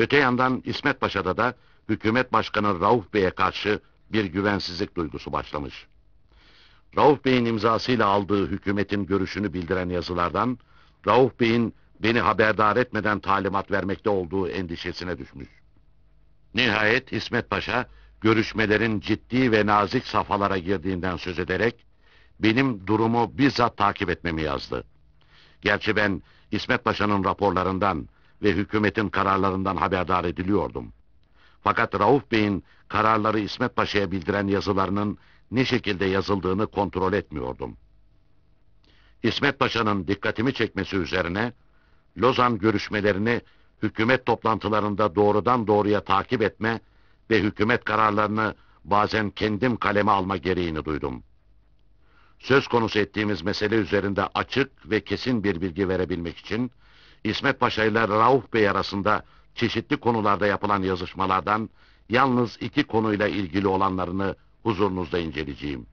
Öte yandan İsmet Paşa'da da hükümet başkanı Rauf Bey'e karşı bir güvensizlik duygusu başlamış. Rauf Bey'in imzasıyla aldığı hükümetin görüşünü bildiren yazılardan Rauf Bey'in beni haberdar etmeden talimat vermekte olduğu endişesine düşmüş. Nihayet İsmet Paşa görüşmelerin ciddi ve nazik safhalara girdiğinden söz ederek benim durumu bizzat takip etmemi yazdı. Gerçi ben İsmet Paşa'nın raporlarından ve hükümetin kararlarından haberdar ediliyordum. Fakat Rauf Bey'in kararları İsmet Paşa'ya bildiren yazılarının ne şekilde yazıldığını kontrol etmiyordum. İsmet Paşa'nın dikkatimi çekmesi üzerine Lozan görüşmelerini hükümet toplantılarında doğrudan doğruya takip etme ve hükümet kararlarını bazen kendim kaleme alma gereğini duydum. Söz konusu ettiğimiz mesele üzerinde açık ve kesin bir bilgi verebilmek için İsmet Paşa ile Rauf Bey arasında çeşitli konularda yapılan yazışmalardan yalnız iki konuyla ilgili olanlarını huzurunuzda inceleyeceğim.